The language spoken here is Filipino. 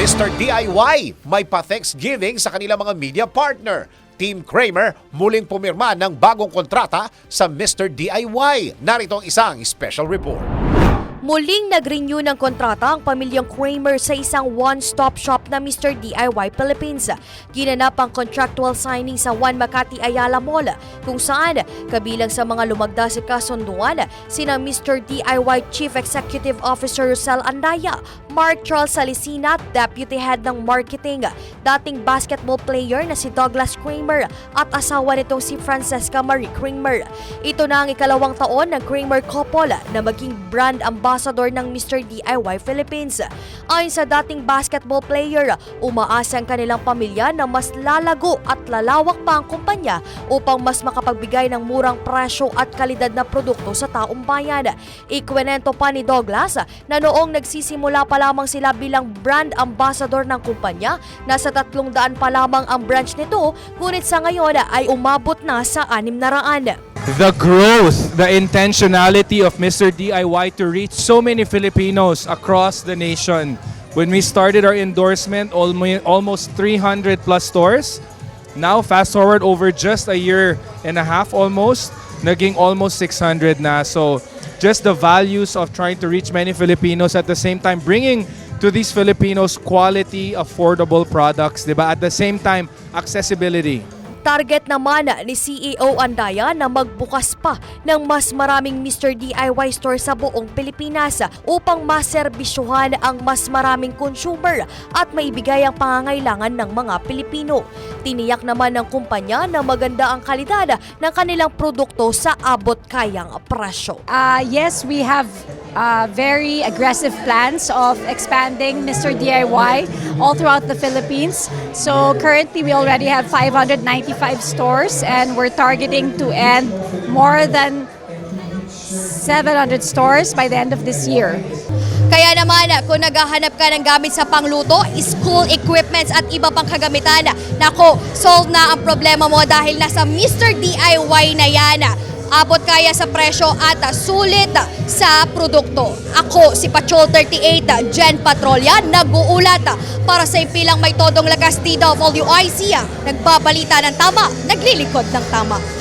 Mr. DIY may pa-Thanksgiving sa kanilang mga media partner. Team Kramer muling pumirma ng bagong kontrata sa Mr. DIY. Narito ang isang special report. Muling nag-renew ng kontrata ang pamilyang Kramer sa isang one-stop shop na Mr. DIY Philippines. Ginanap ang contractual signing sa One Makati Ayala Mall kung saan kabilang sa mga lumagda sa kasunduan sina Mr. DIY Chief Executive Officer Rosel Andaya, Mark Charles Salicina, Deputy Head ng Marketing, dating basketball player na si Douglas Kramer at asawa nitong si Francesca Marie Kramer. Ito na ang ikalawang taon ng Kramer couple na maging brand ambassador ng Mr. DIY Philippines. Ayon sa dating basketball player, umaasa ang kanilang pamilya na mas lalago at lalawak pa ang kumpanya upang mas makapagbigay ng murang presyo at kalidad na produkto sa taong bayan. Ikwenento pa ni Douglas na noong nagsisimula pa lamang sila bilang brand ambassador ng kumpanya, nasa tatlong daan pa lamang ang branch nito, ngunit sa ngayon ay umabot na sa anim na raan. The growth, the intentionality of Mr. DIY to reach so many Filipinos across the nation. When we started our endorsement, almost 300 plus stores. Now, fast forward over just a year and a half almost, naging almost 600 na. So, just the values of trying to reach many Filipinos at the same time bringing to these Filipinos quality, affordable products, di ba? At the same time, accessibility. Target naman ni CEO Andaya na magbukas pa ng mas maraming Mr. DIY store sa buong Pilipinas upang maserbisyuhan ang mas maraming consumer at maibigay ang pangangailangan ng mga Pilipino. Tiniyak naman ng kumpanya na maganda ang kalidad ng kanilang produkto sa abot kayang presyo. Uh, yes, we have uh, very aggressive plans of expanding Mr. DIY all throughout the Philippines. So currently, we already have 595 stores, and we're targeting to end more than 700 stores by the end of this year. Kaya naman, kung naghahanap ka ng gamit sa pangluto, school equipments at iba pang kagamitan, nako, solve na ang problema mo dahil nasa Mr. DIY na yan. Abot kaya sa presyo at sulit sa produkto. Ako, si Patrol 38, Jen Patrolya, nag-uulat para sa impilang may todong lakas DWIC. Nagbabalita ng tama, naglilikod ng tama.